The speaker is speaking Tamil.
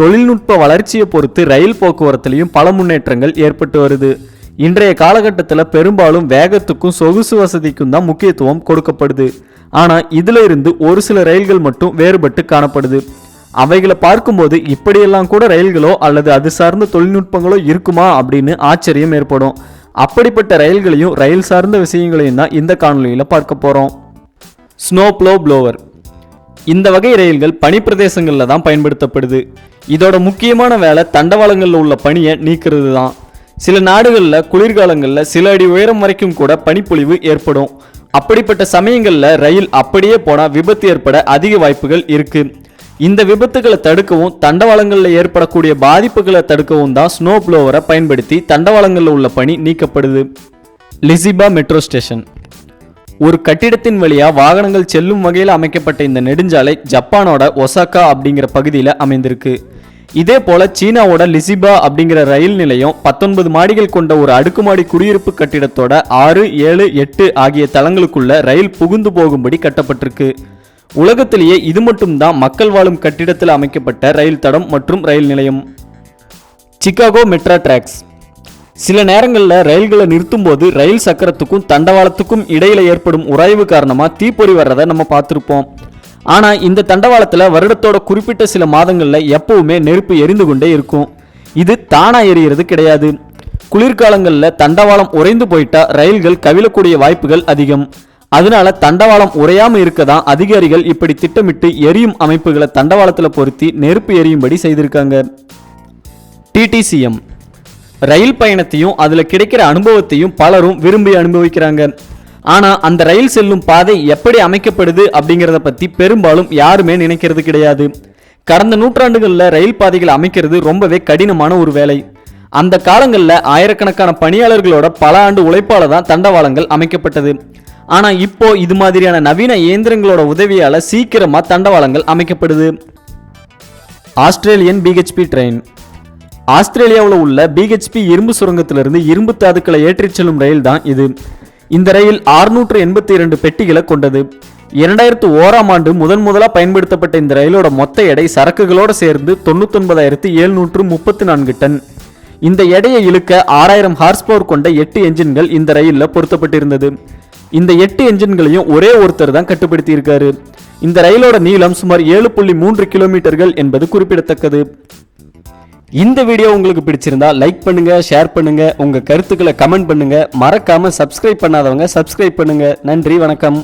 தொழில்நுட்ப வளர்ச்சியை பொறுத்து ரயில் போக்குவரத்துலேயும் பல முன்னேற்றங்கள் ஏற்பட்டு வருது. இன்றைய காலகட்டத்தில் பெரும்பாலும் வேகத்துக்கும் சொகுசு வசதிக்கும் தான் முக்கியத்துவம் கொடுக்கப்படுது. ஆனால் இதில் இருந்து ஒரு சில ரயில்கள் மட்டும் வேறுபட்டு காணப்படுது. அவைகளை பார்க்கும்போது இப்படியெல்லாம் கூட ரயில்களோ அல்லது அது சார்ந்த தொழில்நுட்பங்களோ இருக்குமா அப்படின்னு ஆச்சரியம் ஏற்படும். அப்படிப்பட்ட ரயில்களையும் ரயில் சார்ந்த விஷயங்களையும் தான் இந்த காணொலியில் பார்க்க போகிறோம் ஸ்னோ ப்ளோ ப்ளோவர் இந்த வகை ரயில்கள் பனிப்பிரதேசங்களில் தான் பயன்படுத்தப்படுது. இதோட முக்கியமான வேலை தண்டவாளங்களில் உள்ள பனியை நீக்கிறது தான் சில நாடுகளில் குளிர்காலங்களில் சில அடி உயரம் வரைக்கும் கூட பனிப்பொழிவு ஏற்படும். அப்படிப்பட்ட சமயங்களில் ரயில் அப்படியே போனால் விபத்து ஏற்பட அதிக வாய்ப்புகள் இருக்கு. இந்த விபத்துகளை தடுக்கவும் தண்டவாளங்களில் ஏற்படக்கூடிய பாதிப்புகளை தடுக்கவும் தான் ஸ்னோ ப்ளோவரை பயன்படுத்தி தண்டவாளங்களில் உள்ள பனி நீக்கப்படுது. லிசிபா மெட்ரோ ஸ்டேஷன். ஒரு கட்டிடத்தின் வழியா வாகனங்கள் செல்லும் வகையில் அமைக்கப்பட்ட இந்த நெடுஞ்சாலை ஜப்பானோட ஒசாக்கா அப்படிங்கிற பகுதியில் அமைந்திருக்கு. இதே போல சீனாவோட லிசிபா அப்படிங்கிற ரயில் நிலையம் பத்தொன்பது மாடிகள் கொண்ட ஒரு அடுக்குமாடி குடியிருப்பு கட்டிடத்தோட ஆறு ஏழு எட்டு ஆகிய தளங்களுக்குள்ள ரயில் புகுந்து போகும்படி கட்டப்பட்டிருக்கு. உலகத்திலேயே இது மட்டும்தான் மக்கள் வாழும் கட்டிடத்தில் அமைக்கப்பட்ட ரயில் தடம் மற்றும் ரயில் நிலையம். Chicago Metra tracks. சில நேரங்களில் ரயில்களை நிறுத்தும் போது ரயில் சக்கரத்துக்கும் தண்டவாளத்துக்கும் இடையில ஏற்படும் உராய்வு காரணமா தீப்பொறி வர்றதை நம்ம பார்த்துருப்போம். ஆனா இந்த தண்டவாளத்துல வருடத்தோட குறிப்பிட்ட சில மாதங்கள்ல எப்பவுமே நெருப்பு எரிந்து கொண்டே இருக்கும். இது தானா எரியறது கிடையாது. குளிர்காலங்களில் தண்டவாளம் உறைந்து போயிட்டா ரயில்கள் கவிழக்கூடிய வாய்ப்புகள் அதிகம். அதனால தண்டவாளம் உறையாமல் இருக்க தான் அதிகாரிகள் இப்படி திட்டமிட்டு எரியும் அமைப்புகளை தண்டவாளத்தில் பொருத்தி நெருப்பு எரியும்படி செய்திருக்காங்க. டிடிசிஎம் ரயில் பயணத்தையும் அதில் கிடைக்கிற அனுபவத்தையும் பலரும் விரும்பி அனுபவிக்கிறாங்க. ஆனால் அந்த ரயில் செல்லும் பாதை எப்படி அமைக்கப்படுது அப்படிங்கிறத பற்றி பெரும்பாலும் யாருமே நினைக்கிறது கிடையாது. கடந்த நூற்றாண்டுகளில் ரயில் பாதைகள் அமைக்கிறது ரொம்பவே கடினமான ஒரு வேலை. அந்த காலங்களில் ஆயிரக்கணக்கான பணியாளர்களோட பல ஆண்டு உழைப்பால தான் தண்டவாளங்கள் அமைக்கப்பட்டது. ஆனால் இப்போ இது மாதிரியான நவீன இயந்திரங்களோட உதவியால் சீக்கிரமாக தண்டவாளங்கள் அமைக்கப்படுது. ஆஸ்திரேலியன் பிஹெச்பி ட்ரெயின் ஆஸ்திரேலியாவில் உள்ள பிஹெச்பி இரும்பு சுரங்கத்திலிருந்து இரும்பு தாதுக்களை ஏற்றிச் செல்லும் ரயில் தான் இது. இந்த ரயில் 682 எண்பத்தி இரண்டு பெட்டிகளை கொண்டது. இரண்டாயிரத்து ஓராம் ஆண்டு முதன் முதலாக பயன்படுத்தப்பட்ட இந்த ரயிலோட மொத்த எடை சரக்குகளோடு சேர்ந்து தொண்ணூத்தொன்பதாயிரத்து எழுநூற்று முப்பத்தி நான்கு டன். இந்த எடையை இழுக்க ஆறாயிரம் ஹார்ஸ் பவர் கொண்ட எட்டு என்ஜின்கள் இந்த ரயிலில் பொருத்தப்பட்டிருந்தது. இந்த எட்டு என்ஜின்களையும் ஒரே ஒருத்தர் தான் கட்டுப்படுத்தியிருக்காரு. இந்த ரயிலோட நீளம் சுமார் ஏழு புள்ளி மூன்று கிலோமீட்டர்கள் என்பது குறிப்பிடத்தக்கது. இந்த வீடியோ உங்களுக்கு பிடிச்சிருந்தா லைக் பண்ணுங்க ஷேர் பண்ணுங்க உங்க கருத்துக்களை கமெண்ட் பண்ணுங்க. மறக்காம சப்ஸ்கிரைப் பண்ணாதவங்க சப்ஸ்கிரைப் பண்ணுங்க. நன்றி வணக்கம்.